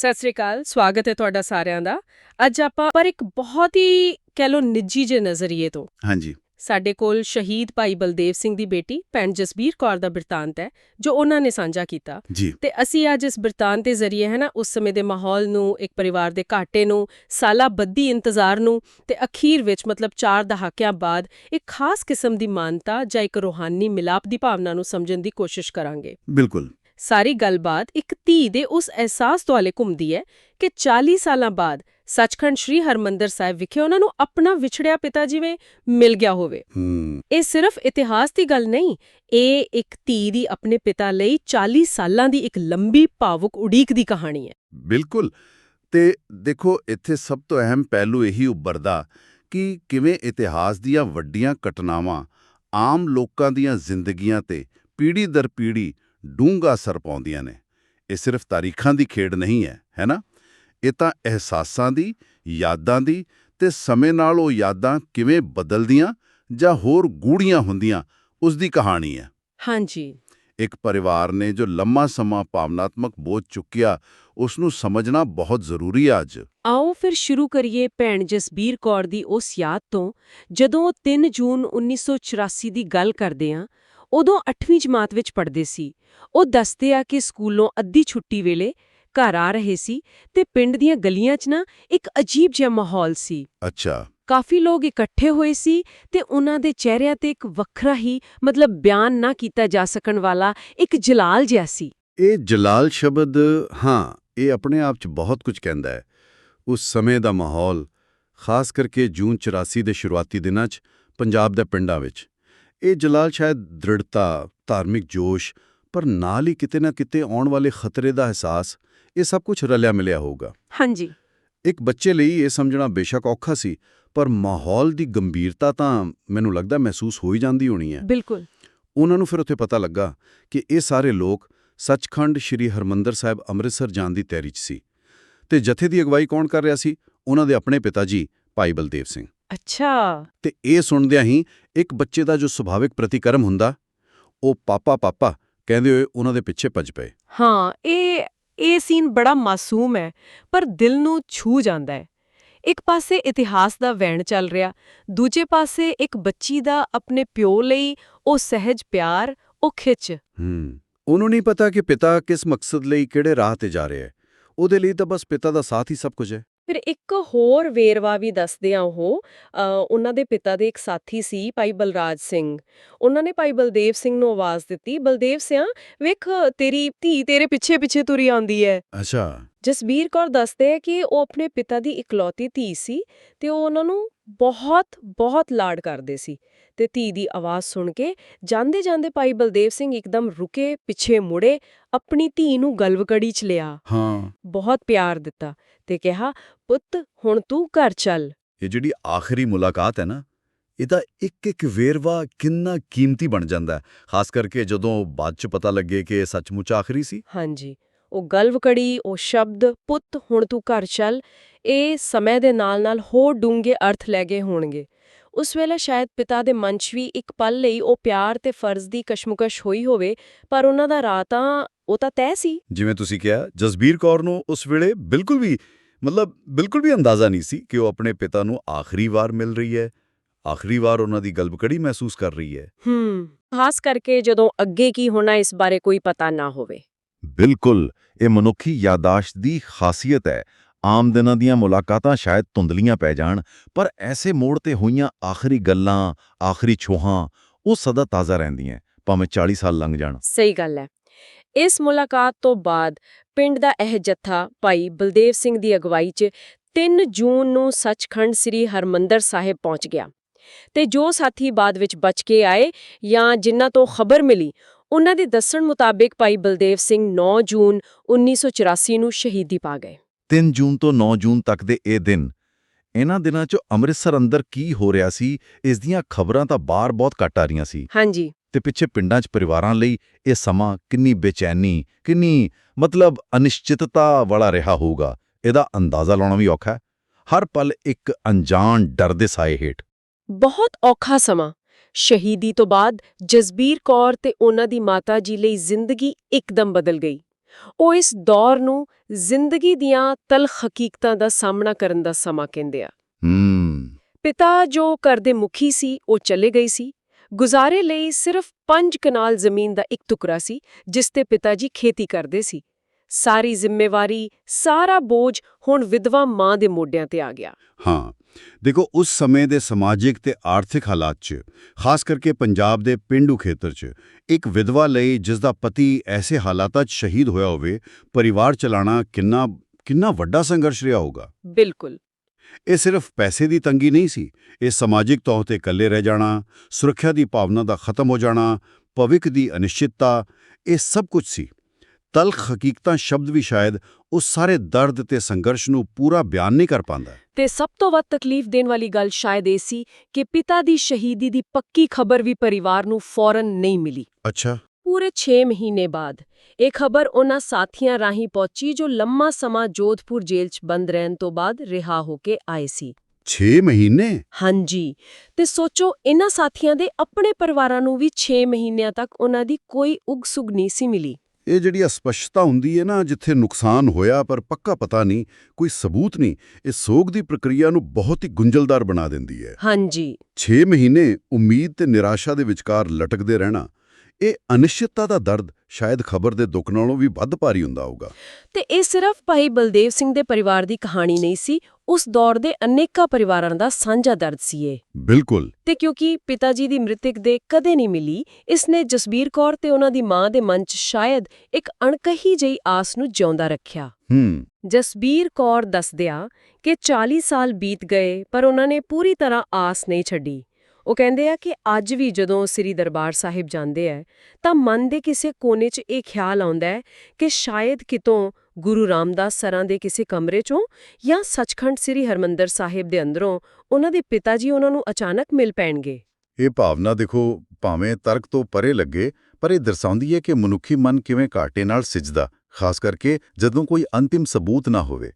ਸਤਿ ਸ੍ਰੀ ਅਕਾਲ ਸਵਾਗਤ ਹੈ ਤੁਹਾਡਾ ਸਾਰਿਆਂ ਦਾ। ਅੱਜ ਆਪਾਂ ਪਰ ਇੱਕ ਬਹੁਤ ਹੀ ਕਹਿ ਲੋ ਨਿੱਜੀ ਜਿਹੇ ਨਜ਼ਰੀਏ ਤੋਂ। ਹਾਂਜੀ। ਸਾਡੇ ਕੋਲ ਸ਼ਹੀਦ ਭਾਈ ਬਲਦੇਵ ਸਿੰਘ ਦੀ ਬੇਟੀ ਭੈਣ ਜਸਬੀਰ ਕੌਰ ਦਾ ਬਿਰਤਾਂਤ ਹੈ ਜੋ ਉਹਨਾਂ ਨੇ ਸਾਂਝਾ ਕੀਤਾ। ਜੀ। ਤੇ ਅਸੀਂ ਅੱਜ ਇਸ ਬਿਰਤਾਂਤ ਦੇ ਜ਼ਰੀਏ ਹੈ ਨਾ ਉਸ ਸਮੇਂ ਦੇ ਮਾਹੌਲ ਨੂੰ ਇੱਕ ਪਰਿਵਾਰ ਦੇ ਘਾਟੇ ਨੂੰ ਸਾਲਾ ਬੱਦੀ ਇੰਤਜ਼ਾਰ ਨੂੰ ਤੇ ਅਖੀਰ ਵਿੱਚ ਮਤਲਬ ਚਾਰ ਦਹਾਕਿਆਂ ਬਾਅਦ ਇੱਕ ਖਾਸ ਕਿਸਮ ਦੀ ਮਾਨਤਾ ਜਾਂ ਇੱਕ ਰੂਹਾਨੀ ਮਿਲਾਪ ਦੀ ਭਾਵਨਾ ਨੂੰ ਸਮਝਣ ਦੀ ਕੋਸ਼ਿਸ਼ ਕਰਾਂਗੇ। ਬਿਲਕੁਲ। ਸਾਰੀ ਗੱਲਬਾਤ ਇੱਕ ਧੀ ਦੇ ਉਸ ਅਹਿਸਾਸ ਦੁਆਲੇ ਘੁੰਮਦੀ ਹੈ ਕਿ 40 ਸਾਲਾਂ ਬਾਅਦ ਸੱਚਖੰਡ ਸ੍ਰੀ ਹਰਮੰਦਰ ਸਾਹਿਬ ਵਿਖੇ ਉਹਨਾਂ ਨੂੰ ਆਪਣਾ ਵਿਛੜਿਆ ਪਿਤਾ ਜਿਵੇਂ ਮਿਲ ਗਿਆ ਹੋਵੇ। ਇਹ ਸਿਰਫ ਇਤਿਹਾਸ ਦੀ ਗੱਲ ਨਹੀਂ ਇਹ ਇੱਕ ਧੀ ਦੀ ਆਪਣੇ ਪਿਤਾ ਲਈ 40 ਸਾਲਾਂ ਦੀ ਇੱਕ ਲੰਬੀ ਭਾਵੁਕ ਉਡੀਕ ਦੀ ਕਹਾਣੀ ਹੈ। ਬਿਲਕੁਲ। ਤੇ ਦੇਖੋ ਇੱਥੇ ਸਭ ਤੋਂ ਅਹਿਮ ਪਹਿਲੂ ਇਹੀ ਉੱਭਰਦਾ ਕਿ ਕਿਵੇਂ ਇਤਿਹਾਸ ਦੀਆਂ ਵੱਡੀਆਂ ਘਟਨਾਵਾਂ ਆਮ ਲੋਕਾਂ ਦੀਆਂ ਜ਼ਿੰਦਗੀਆਂ ਤੇ ਪੀੜ੍ਹੀ ਦਰ ਪੀੜ੍ਹੀ ਡੂੰਘਾ ਅਸਰ ਪਾਉਂਦੀਆਂ ਨੇ। ਇਹ ਸਿਰਫ ਤਾਰੀਖਾਂ ਦੀ ਖੇਡ ਨਹੀਂ ਹੈ ਹੈਨਾ ਇਹ ਤਾਂ ਅਹਿਸਾਸਾਂ ਦੀ ਯਾਦਾਂ ਦੀ ਤੇ ਸਮੇਂ ਨਾਲ ਉਹ ਯਾਦਾਂ ਕਿਵੇਂ ਬਦਲਦੀਆਂ ਜਾਂ ਹੋਰ ਗੂੜੀਆਂ ਹੁੰਦੀਆਂ ਉਸ ਦੀ ਕਹਾਣੀ ਹੈ। ਹਾਂਜੀ। ਇੱਕ ਪਰਿਵਾਰ ਨੇ ਜੋ ਲੰਮਾ ਸਮਾਂ ਭਾਵਨਾਤਮਕ ਬੋਝ ਚੁੱਕਿਆ ਉਸ ਨੂੰ ਸਮਝਣਾ ਬਹੁਤ ਜ਼ਰੂਰੀ ਹੈ ਅੱਜ। ਆਓ ਫਿਰ ਸ਼ੁਰੂ ਕਰੀਏ ਭੈਣ ਜਸਬੀਰ ਕੌਰ ਦੀ ਉਸ ਯਾਦ ਤੋਂ। ਜਦੋਂ ਉਹ 3 ਜੂਨ 1984 ਦੀ ਗੱਲ ਕਰਦੇ ਆ ਉਦੋਂ 8ਵੀਂ ਜਮਾਤ ਵਿੱਚ ਪੜ੍ਹਦੇ ਸੀ। ਉਹ ਦੱਸਦੇ ਆ ਕਿ ਸਕੂਲੋਂ ਅੱਧੀ ਛੁੱਟੀ ਵੇਲੇ ਘਰ ਆ ਰਹੇ ਸੀ ਤੇ ਪਿੰਡ ਦੀਆਂ ਗਲੀਆਂ 'ਚ ਨਾ ਇੱਕ ਅਜੀਬ ਜਿਹਾ ਮਾਹੌਲ ਸੀ। ਅੱਛਾ। ਕਾਫੀ ਲੋਕ ਇਕੱਠੇ ਹੋਏ ਸੀ ਤੇ ਉਹਨਾਂ ਦੇ ਚਿਹਰਿਆਂ ਤੇ ਇੱਕ ਵੱਖਰਾ ਹੀ ਮਤਲਬ ਬਿਆਨ ਨਾ ਕੀਤਾ ਜਾ ਸਕਣ ਵਾਲਾ ਇੱਕ ਜਲਾਲ ਜਿਹਾ ਸੀ। ਇਹ ਜਲਾਲ ਸ਼ਬਦ ਹਾਂ ਇਹ ਆਪਣੇ ਆਪ 'ਚ ਬਹੁਤ ਕੁਝ ਕਹਿੰਦਾ ਹੈ। ਉਸ ਸਮੇਂ ਦਾ ਮਾਹੌਲ ਖਾਸ ਕਰਕੇ ਜੂਨ 84 ਦੇ ਸ਼ੁਰੂਆਤੀ ਦਿਨਾਂ 'ਚ ਪੰਜਾਬ ਦੇ ਪਿੰਡਾਂ ਵਿੱਚ। ਇਹ ਜਲਾਲ ਸ਼ਾਇਦ ਦ੍ਰਿੜਤਾ ਧਾਰਮਿਕ ਜੋਸ਼ ਪਰ ਨਾਲ ਹੀ ਕਿਤੇ ਨਾ ਕਿਤੇ ਆਉਣ ਵਾਲੇ ਖਤਰੇ ਦਾ ਅਹਿਸਾਸ ਇਹ ਸਭ ਕੁਝ ਰਲਿਆ ਮਿਲਿਆ ਹੋਊਗਾ। ਹਾਂਜੀ। ਇੱਕ ਬੱਚੇ ਲਈ ਇਹ ਸਮਝਣਾ ਬੇਸ਼ੱਕ ਔਖਾ ਸੀ ਪਰ ਮਾਹੌਲ ਦੀ ਗੰਭੀਰਤਾ ਤਾਂ ਮੈਨੂੰ ਲੱਗਦਾ ਮਹਿਸੂਸ ਹੋਈ ਜਾਂਦੀ ਹੋਣੀ ਹੈ। ਬਿਲਕੁਲ। ਉਹਨਾਂ ਨੂੰ ਫਿਰ ਉੱਥੇ ਪਤਾ ਲੱਗਾ ਕਿ ਇਹ ਸਾਰੇ ਲੋਕ ਸੱਚਖੰਡ ਸ੍ਰੀ ਹਰਮੰਦਰ ਸਾਹਿਬ ਅੰਮ੍ਰਿਤਸਰ ਜਾਣ ਦੀ ਤਿਆਰੀ 'ਚ ਸੀ। ਤੇ ਜਥੇ ਦੀ ਅਗਵਾਈ ਕੌਣ ਕਰ ਰਿਹਾ ਸੀ? ਉਹਨਾਂ ਦੇ ਆਪਣੇ ਪਿਤਾ ਜੀ ਭਾਈ ਬਲਦੇਵ ਸਿੰਘ। ਅੱਛਾ। ਤੇ ਇਹ ਸੁਣਦਿਆਂ ਹੀ ਇੱਕ ਬੱਚੇ ਦਾ ਜੋ ਸੁਭਾਵਿਕ ਪ੍ਰਤੀਕਰਮ ਹੁੰਦਾ ਉਹ ਪਾਪਾ ਪਾਪਾ ਕਹਿੰਦੇ ਹੋਏ ਉਹਨਾਂ ਦੇ ਪਿੱਛੇ ਭੱਜ ਪਏ। ਹਾਂ ਇਹ ਇਹ ਸੀਨ ਬੜਾ ਮਾਸੂਮ ਹੈ ਪਰ ਦਿਲ ਨੂੰ ਛੂ ਜਾਂਦਾ ਹੈ। ਇੱਕ ਪਾਸੇ ਇਤਿਹਾਸ ਦਾ ਵਹਿਣ ਚੱਲ ਰਿਹਾ ਦੂਜੇ ਪਾਸੇ ਇੱਕ ਬੱਚੀ ਦਾ ਆਪਣੇ ਪਿਓ ਲਈ ਉਹ ਸਹਿਜ ਪਿਆਰ ਉਹ ਖਿੱਚ। ਹੂੰ ਉਹਨੂੰ ਨਹੀਂ ਪਤਾ ਕਿ ਪਿਤਾ ਕਿਸ ਮਕਸਦ ਲਈ ਕਿਹੜੇ ਰਾਹ ਤੇ ਜਾ ਰਿਹਾ ਹੈ। ਉਹਦੇ ਲਈ ਤਾਂ ਬਸ ਪਿਤਾ ਦਾ ਸਾਥ ਹੀ ਸਭ ਕੁਝ ਹੈ। ਫਿਰ ਇੱਕ ਹੋਰ ਵੇਰਵਾ ਵੀ ਦੱਸਦੇ ਆ ਉਹ ਅ, ਉਹਨਾਂ ਦੇ ਪਿਤਾ ਦੇ ਇੱਕ ਸਾਥੀ ਸੀ ਭਾਈ ਬਲਰਾਜ ਸਿੰਘ। ਉਹਨਾਂ ਨੇ ਭਾਈ ਬਲਦੇਵ ਸਿੰਘ ਨੂੰ ਆਵਾਜ਼ ਦਿੱਤੀ ਬਲਦੇਵ ਸਿਆ ਵੇਖ ਤੇਰੀ ਧੀ ਤੇਰੇ ਪਿੱਛੇ ਪਿੱਛੇ ਤੁਰੀ ਆਉਂਦੀ ਹੈ ਅੱਛਾ। ਜਸਬੀਰ ਕੌਰ ਦੱਸਦੇ ਹੈ ਕਿ ਉਹ ਆਪਣੇ ਪਿਤਾ ਦੀ ਇਕਲੌਤੀ ਧੀ ਸੀ ਤੇ ਉਹ ਉਹਨਾਂ ਨੂੰ ਬਹੁਤ ਬਹੁਤ ਲਾਡ ਕਰਦੇ ਸੀ ਤੇ ਧੀ ਦੀ ਆਵਾਜ਼ ਸੁਣ ਕੇ ਜਾਂਦੇ ਜਾਂਦੇ ਭਾਈ ਬਲਦੇਵ ਸਿੰਘ ਇੱਕਦਮ ਰੁਕੇ ਪਿੱਛੇ ਮੁੜੇ ਆਪਣੀ ਧੀ ਨੂੰ ਗਲਵਕੜੀ 'ਚ ਲਿਆ। ਹਾਂ। ਬਹੁਤ ਪਿਆਰ ਦਿੱਤਾ ਤੇ ਕਿਹਾ ਪੁੱਤ ਹੁਣ ਤੂੰ ਘਰ ਚੱਲ। ਇਹ ਜਿਹੜੀ ਆਖਰੀ ਮੁਲਾਕਾਤ ਹੈ ਨਾ ਇਹਦਾ ਇੱਕ ਇੱਕ ਵੇਰਵਾ ਕਿੰਨਾ ਕੀਮਤੀ ਬਣ ਜਾਂਦਾ ਹੈ। ਖਾਸ ਕਰਕੇ ਜਦੋਂ ਬਾਅਦ ਚ ਪਤਾ ਲੱਗੇ ਕਿ ਇਹ ਸੱਚਮੁੱਚ ਆਖਰੀ ਸੀ। ਹਾਂਜੀ। ਉਹ ਗਲਵਕੜੀ ਉਹ ਸ਼ਬਦ ਪੁੱਤ ਹੁਣ ਤੂੰ ਘਰ ਚੱਲ ਇਹ ਸਮੇਂ ਦੇ ਨਾਲ-ਨਾਲ ਹੋਰ ਡੂੰਘੇ ਅਰਥ ਲੈ ਗਏ ਹੋਣਗੇ। ਉਸ ਵੇਲੇ ਸ਼ਾਇਦ ਪਿਤਾ ਦੇ ਮਨ 'ਚ ਵੀ ਇੱਕ ਪਲ ਲਈ ਉਹ ਪਿਆਰ ਤੇ ਫਰਜ਼ ਦੀ ਕਸ਼ਮਕਸ਼ ਹੋਈ ਹੋਵੇ ਪਰ ਉਹਨਾਂ ਦਾ ਰਾਹ ਤਾਂ ਉਹ ਤਾਂ ਤੈਅ ਸੀ। ਜਿਵੇਂ ਤੁਸੀਂ ਕਿਹਾ ਜਸਬੀਰ ਕੌਰ ਨੂੰ ਉਸ ਵੇਲੇ ਬਿਲਕੁਲ ਵੀ ਮਤਲਬ ਬਿਲਕੁਲ ਵੀ ਅੰਦਾਜ਼ਾ ਨਹੀਂ ਸੀ ਕਿ ਉਹ ਆਪਣੇ ਪਿਤਾ ਨੂੰ ਆਖਰੀ ਵਾਰ ਮਿਲ ਰਹੀ ਹੈ ਆਖਰੀ ਵਾਰ ਉਹਨਾਂ ਦੀ ਗਲਬਕੜੀ ਮਹਿਸੂਸ ਕਰ ਰਹੀ ਹੈ। ਹੂੰ ਖਾਸ ਕਰਕੇ ਜਦੋਂ ਅੱਗੇ ਕੀ ਹੋਣਾ ਇਸ ਬਾਰੇ ਕੋਈ ਪਤਾ ਨਾ ਹੋਵੇ। ਬਿਲਕੁਲ, ਇਹ ਮਨੁੱਖੀ ਯਾਦਾਸ਼ਤ ਦੀ ਖਾਸੀਅਤ ਹੈ। ਆਮ ਦਿਨਾਂ ਦੀਆਂ ਮੁਲਾਕਾਤਾਂ ਸ਼ਾਇਦ ਧੁੰਦਲੀਆਂ ਪੈ ਜਾਣ, ਪਰ ਐਸੇ ਮੋੜ ਤੇ ਹੋਈਆਂ ਆਖਰੀ ਗੱਲਾਂ, ਆਖਰੀ ਛੋਹਾਂ, ਉਹ ਸਦਾ ਤਾਜ਼ਾ ਰਹਿੰਦੀਆਂ ਭਾਵੇਂ 40 ਸਾਲ ਲੰਘ ਜਾਣ। ਸਹੀ ਗੱਲ ਹੈ। ਇਸ ਮੁਲਾਕਾਤ ਤੋਂ ਬਾਅਦ ਪਿੰਡ ਦਾ ਇਹ ਜੱਥਾ ਭਾਈ ਬਲਦੇਵ ਸਿੰਘ ਦੀ ਅਗਵਾਈ 'ਚ 3 ਜੂਨ ਨੂੰ ਸੱਚਖੰਡ ਸ੍ਰੀ ਹਰਮੰਦਰ ਸਾਹਿਬ ਪਹੁੰਚ ਗਿਆ। ਤੇ ਜੋ ਸਾਥੀ ਬਾਅਦ ਵਿੱਚ ਬਚ ਕੇ ਆਏ ਜਾਂ ਜਿਨ੍ਹਾਂ ਤੋਂ ਖਬਰ ਮਿਲੀ ਉਹਨਾਂ ਦੇ ਦੱਸਣ ਮੁਤਾਬਿਕ ਭਾਈ ਬਲਦੇਵ ਸਿੰਘ 9 ਜੂਨ 1984 ਨੂੰ ਸ਼ਹੀਦੀ ਪਾ ਗਏ। 3 ਜੂਨ ਤੋਂ 9 ਜੂਨ ਤੱਕ ਦੇ ਇਹ ਦਿਨ ਇਹਨਾਂ ਦਿਨਾਂ 'ਚ ਅੰਮ੍ਰਿਤਸਰ ਅੰਦਰ ਕੀ ਹੋ ਰਿਹਾ ਸੀ ਇਸ ਦੀਆਂ ਖਬਰਾਂ ਤਾਂ ਬਾਹਰ ਬਹੁਤ ਘੱਟ ਆ ਰਹੀਆਂ ਸੀ। ਹਾਂਜੀ। ਤੇ ਪਿੱਛੇ ਪਿੰਡਾਂ 'ਚ ਪਰਿਵਾਰਾਂ ਲਈ ਇਹ ਸਮਾਂ ਕਿੰਨੀ ਬੇਚੈਨੀ ਕਿੰਨੀ ਮਤਲਬ ਅਨਿਸ਼ਚਿਤਤਾ ਵਾਲਾ ਰਿਹਾ ਹੋਊਗਾ ਇਹਦਾ ਅੰਦਾਜ਼ਾ ਲਾਉਣਾ ਵੀ ਔਖਾ ਹੈ। ਹਰ ਪਲ ਇੱਕ ਅਣਜਾਣ ਡਰ ਦੇ ਸਾਏ ਹੇਠ। ਬਹੁਤ ਔਖਾ ਸਮਾਂ। ਸ਼ਹੀਦੀ ਤੋਂ ਬਾਅਦ ਜਸਬੀਰ ਕੌਰ ਤੇ ਉਹਨਾਂ ਦੀ ਮਾਤਾ ਜੀ ਲਈ ਜ਼ਿੰਦਗੀ ਇੱਕਦਮ ਬਦਲ ਗਈ। ਉਹ ਇਸ ਦੌਰ ਨੂੰ ਜ਼ਿੰਦਗੀ ਦੀਆਂ ਤਲਖ ਹਕੀਕਤਾਂ ਦਾ ਸਾਹਮਣਾ ਕਰਨ ਦਾ ਸਮਾਂ ਕਹਿੰਦੇ ਆ। ਪਿਤਾ ਜੋ ਘਰ ਦੇ ਮੁਖੀ ਸੀ ਉਹ ਚਲੇ ਗਈ ਸੀ। ਗੁਜ਼ਾਰੇ ਲਈ ਸਿਰਫ 5 ਕਨਾਲ ਜ਼ਮੀਨ ਦਾ ਇੱਕ ਟੁਕੜਾ ਸੀ ਜਿਸ ਤੇ ਪਿਤਾ ਜੀ ਖੇਤੀ ਕਰਦੇ ਸੀ। ਸਾਰੀ ਜ਼ਿੰਮੇਵਾਰੀ ਸਾਰਾ ਬੋਝ ਹੁਣ ਵਿਧਵਾ ਮਾਂ ਦੇ ਮੋਢਿਆਂ ਤੇ ਆ ਗਿਆ। ਹਾਂ ਦੇਖੋ ਉਸ ਸਮੇਂ ਦੇ ਸਮਾਜਿਕ ਤੇ ਆਰਥਿਕ ਹਾਲਾਤ 'ਚ ਖਾਸ ਕਰਕੇ ਪੰਜਾਬ ਦੇ ਪਿੰਡੂ ਖੇਤਰ 'ਚ ਇੱਕ ਵਿਧਵਾ ਲਈ ਜਿਸ ਦਾ ਪਤੀ ਐਸੇ ਹਾਲਾਤਾਂ 'ਚ ਸ਼ਹੀਦ ਹੋਇਆ ਹੋਵੇ ਪਰਿਵਾਰ ਚਲਾਉਣਾ ਕਿੰਨਾ ਕਿੰਨਾ ਵੱਡਾ ਸੰਘਰਸ਼ ਰਿਹਾ ਹੋਊਗਾ। ਬਿਲਕੁਲ। ਇਹ ਸਿਰਫ ਪੈਸੇ ਦੀ ਤੰਗੀ ਨਹੀਂ ਸੀ ਇਹ ਸਮਾਜਿਕ ਤੌਰ ਤੇ ਇਕੱਲੇ ਰਹਿ ਜਾਣਾ ਸੁਰੱਖਿਆ ਦੀ ਭਾਵਨਾ ਦਾ ਖਤਮ ਹੋ ਜਾਣਾ ਭਵਿੱਖ ਦੀ ਅਨਿਸ਼ਚਿਤਤਾ ਇਹ ਸਭ ਕੁਝ ਸੀ। ਤਲਖ ਹਕੀਕਤਾਂ ਸ਼ਬਦ ਵੀ ਸ਼ਾਇਦ ਉਸ ਸਾਰੇ ਦਰਦ ਤੇ ਸੰਘਰਸ਼ ਨੂੰ ਪੂਰਾ ਬਿਆਨ ਨਹੀਂ ਕਰ ਪਾਉਂਦਾ। ਤੇ ਸਭ ਤੋਂ ਵੱਧ ਤਕਲੀਫ ਦੇਣ ਵਾਲੀ ਗੱਲ ਸ਼ਾਇਦ ਇਹ ਸੀ ਕਿ ਪਿਤਾ ਦੀ ਸ਼ਹੀਦੀ ਦੀ ਪੱਕੀ ਖਬਰ ਵੀ ਪਰਿਵਾਰ ਨੂੰ ਫੌਰਨ ਨਹੀਂ ਮਿਲੀ। ਅੱਛਾ। ਪੂਰੇ 6 ਮਹੀਨੇ ਬਾਅਦ ਇਹ ਖਬਰ ਉਹਨਾਂ ਸਾਥੀਆਂ ਰਾਹੀਂ ਪਹੁੰਚੀ ਜੋ ਲੰਮਾ ਸਮਾਂ ਜੋਧਪੁਰ ਜੇਲ੍ਹ 'ਚ ਬੰਦ ਰਹਿਣ ਤੋਂ ਬਾਅਦ ਰਿਹਾ ਹੋ ਕੇ ਆਏ ਸੀ। 6 ਮਹੀਨੇ? ਹਾਂਜੀ। ਤੇ ਸੋਚੋ ਇਹਨਾਂ ਸਾਥੀਆਂ ਦੇ ਆਪਣੇ ਪਰਿਵਾਰਾਂ ਨੂੰ ਵੀ 6 ਮਹੀਨਿਆਂ ਤੱਕ ਉਹਨਾਂ ਦੀ ਕੋਈ ਉਗ-ਸੁਗ ਨਹੀਂ ਸੀ ਮਿਲੀ। ਇਹ ਜਿਹੜੀ ਅਸਪਸ਼ਟਤਾ ਹੁੰਦੀ ਹੈ ਨਾ ਜਿੱਥੇ ਨੁਕਸਾਨ ਹੋਇਆ ਪਰ ਪੱਕਾ ਪਤਾ ਨਹੀਂ ਕੋਈ ਸਬੂਤ ਨਹੀਂ ਇਹ ਸੋਗ ਦੀ ਪ੍ਰਕਿਰਿਆ ਨੂੰ ਬਹੁਤ ਹੀ ਗੁੰਝਲਦਾਰ ਬਣਾ ਦਿੰਦੀ ਹੈ। ਹਾਂਜੀ। 6 ਮਹੀਨੇ ਉਮੀਦ ਤੇ ਨਿਰਾਸ਼ਾ ਦੇ ਵਿਚਕਾਰ ਲਟਕਦੇ ਰਹਿਣਾ ਇਹ ਅਨਿਸ਼ਚਿਤਤਾ ਦਾ ਦਰਦ ਸ਼ਾਇਦ ਖਬਰ ਦੇ ਦੁੱਖ ਨਾਲੋਂ ਵੀ ਵੱਧ ਭਾਰੀ ਹੁੰਦਾ ਹੋਊਗਾ। ਤੇ ਇਹ ਸਿਰਫ ਭਾਈ ਬਲਦੇਵ ਸਿੰਘ ਦੇ ਪਰਿਵਾਰ ਦੀ ਕਹਾਣੀ ਨਹੀਂ ਸੀ ਉਸ ਦੌਰ ਦੇ ਅਨੇਕਾਂ ਪਰਿਵਾਰਾਂ ਦਾ ਸਾਂਝਾ ਦਰਦ ਸੀ ਇਹ ਬਿਲਕੁਲ। ਤੇ ਕਿਉਂਕਿ ਪਿਤਾ ਜੀ ਦੀ ਮ੍ਰਿਤਕ ਦੇ ਕਦੇ ਨਹੀਂ ਮਿਲੀ ਇਸ ਨੇ ਜਸਬੀਰ ਕੌਰ ਤੇ ਉਹਨਾਂ ਦੀ ਮਾਂ ਦੇ ਮਨ 'ਚ ਸ਼ਾਇਦ ਇੱਕ ਅਣਕਹੀ ਜਿਹੀ ਆਸ ਨੂੰ ਜਿਉਂਦਾ ਰੱਖਿਆ। ਹੂੰ। ਜਸਬੀਰ ਕੌਰ ਦੱਸਦਿਆਂ ਕਿ 40 ਸਾਲ ਬੀਤ ਗਏ ਪਰ ਉਹਨਾਂ ਨੇ ਪੂਰੀ ਤਰ੍ਹਾਂ ਆਸ ਨਹੀਂ ਛੱਡੀ। ਉਹ ਕਹਿੰਦੇ ਆ ਕਿ ਅੱਜ ਵੀ ਜਦੋਂ ਸ੍ਰੀ ਦਰਬਾਰ ਸਾਹਿਬ ਜਾਂਦੇ ਆ ਤਾਂ ਮਨ ਦੇ ਕਿਸੇ ਕੋਨੇ 'ਚ ਇਹ ਖਿਆਲ ਆਉਂਦਾ ਹੈ ਕਿ ਸ਼ਾਇਦ ਕਿਤੋਂ ਗੁਰੂ ਰਾਮਦਾਸ ਸਰਾਂ ਦੇ ਕਿਸੇ ਕਮਰੇ 'ਚੋਂ ਜਾਂ ਸੱਚਖੰਡ ਸ੍ਰੀ ਹਰਮੰਦਰ ਸਾਹਿਬ ਦੇ ਅੰਦਰੋਂ ਉਹਨਾਂ ਦੇ ਪਿਤਾ ਜੀ ਉਹਨਾਂ ਨੂੰ ਅਚਾਨਕ ਮਿਲ ਪੈਣਗੇ। ਇਹ ਭਾਵਨਾ ਦੇਖੋ ਭਾਵੇਂ ਤਰਕ ਤੋਂ ਪਰੇ ਲੱਗੇ, ਪਰ ਇਹ ਦਰਸਾਉਂਦੀ ਹੈ ਕਿ ਮਨੁੱਖੀ ਮਨ ਕਿਵੇਂ ਘਾਟੇ ਨਾਲ ਸਿੱਜਦਾ, ਖਾਸ ਕਰਕੇ ਜਦੋਂ ਕੋਈ ਅੰਤਿਮ ਸਬੂਤ ਨਾ ਹੋਵੇ।